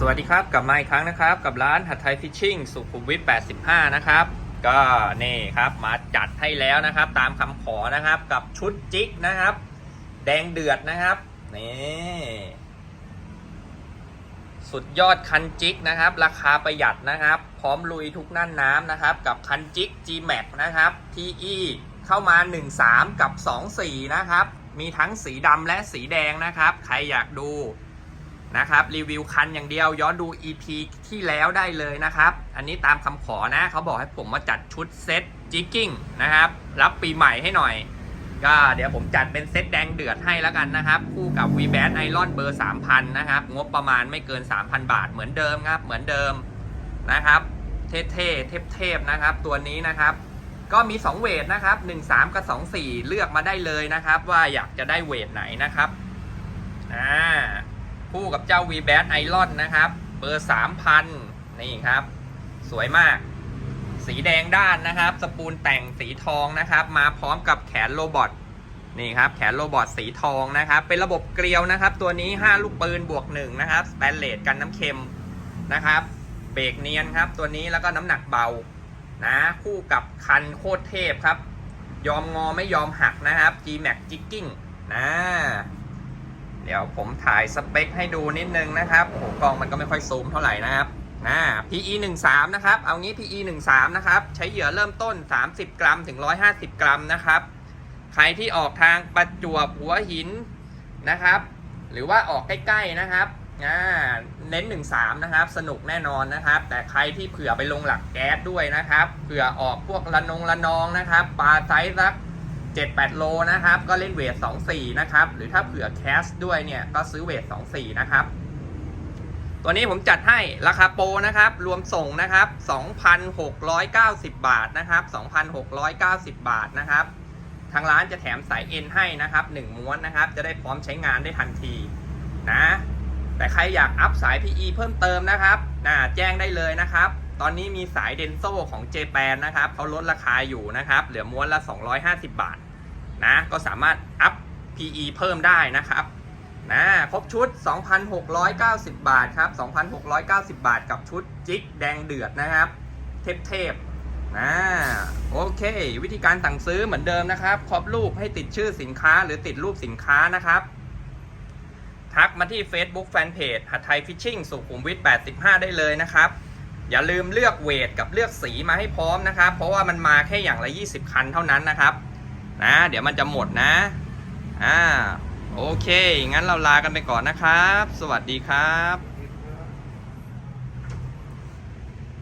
สวัสดีครับกลับมาอีกครั้งนะครับ กับร้านหัดไทยฟิชชิ่งสุขุมวิท 85 นะครับ ก็นี่ครับมาจัดให้แล้วนะครับ ตามคำขอนะครับกับชุดจิกนะครับ แดงเดือดนะครับนี่สุดยอดคันจิกนะครับ ราคาประหยัดนะครับ พร้อมลุยทุกน่านน้ำนะครับ กับคันจิก G-Max นะครับ TE เข้ามา 13 กับ 24 นะครับ มีทั้งสีดำและสีแดงนะครับ ใครอยากดู นะครับรีวิวคันอย่างเดียวย้อนดู EP ที่แล้วได้เลยนะครับ อันนี้ตามคำขอนะเขาบอกให้ผมมาจัดชุดเซตจิกกิ้งนะครับรับปีใหม่ให้หน่อย ก็เดี๋ยวผมจัดเป็นเซตแดงเดือดให้แล้วกันนะครับ คู่กับ v b a t Iron เบอร์ 3,000 นะครับ งบประมาณไม่เกิน 3,000 บาทเหมือนเดิมครับ เหมือนเดิมนะครับเท่ๆเทพๆนะครับ ตัวนี้นะครับ ก็มี 2 เวทนะครับ 13 กับ 24 เลือกมาได้เลยนะครับ ว่าอยากจะได้เวทไหนนะครับอ่า คู่กับเจ้า v b a t Iron นะครับ เบอร์ 3,000 นี่ครับ สวยมาก สีแดงด้านนะครับ สปูลแต่งสีทองนะครับ มาพร้อมกับแขนโรบอทนี่ครับ แขนโรบอทสีทองนะครับ เป็นระบบเกลียวนะครับ ตัวนี้ 5 ลูกปืนบวก 1 นะครับ สแตนเลสกันน้ำเค็มนะครับ เบรกเนียนครับ ตัวนี้แล้วก็น้ำหนักเบานะคู่กับคันโคตรเทพครับ ยอมงอไม่ยอมหักนะครับ G-Max Jigging นะ เดี๋ยวผมถ่ายสเปคให้ดูนิดนึงนะครับโอ้โหกล้องมันก็ไม่ค่อยซูมเท่าไหร่นะครับนะ PE 1 3นะครับ เอางี้ PE 1 3นะครับ ใช้เหยื่อเริ่มต้น 30 กรัมถึง 150 กรัมนะครับ ใครที่ออกทางประจวบหัวหินนะครับ หรือว่าออกใกล้ๆนะครับอ่าเน้น1 3นะครับ สนุกแน่นอนนะครับ แต่ใครที่เผื่อไปลงหลักแก๊สด้วยนะครับ เผื่อออกพวกระนงระนองนะครับ ปลาไซส์สัก 7-8 โลนะครับ ก็เล่นเวท 2-4 นะครับ หรือถ้าเผื่อแคสด้วยเนี่ย ก็ซื้อเวท 2-4 นะครับ ตัวนี้ผมจัดให้ราคาโปรนะครับ รวมส่งนะครับ 2,690 บาทนะครับ 2,690 บาทนะครับ ทางร้านจะแถมสายเอ็นให้นะครับ 1 ม้วนนะครับ จะได้พร้อมใช้งานได้ทันทีนะ แต่ใครอยากอัพสาย PE เพิ่มเติมนะครับนะแจ้งได้เลยนะครับตอนนี้มีสายเดนโซของเจแปนนะครับเขาลดราคาอยู่นะครับ เหลือม้วนละ 250 บาท นะก็สามารถอัพ PE เพิ่มได้นะครับนะครบชุด 2,690 บาทครับ 2,690 บาทกับชุดจิกแดงเดือดนะครับ เทพๆนะโอเค วิธีการสั่งซื้อเหมือนเดิมนะครับครอบรูปให้ติดชื่อสินค้าหรือติดรูปสินค้านะครับ ทักมาที่ Facebook Fanpage หัดไทยฟิชชิ่งสุขุมวิท 85 ได้เลยนะครับ อย่าลืมเลือกเวทกับเลือกสีมาให้พร้อมนะครับ เพราะว่ามันมาแค่อย่างละ 20 คันเท่านั้นนะครับ นะ เดี๋ยวมันจะหมดนะ อ่า โอเค งั้นเราลากันไปก่อนนะครับ สวัสดีครับ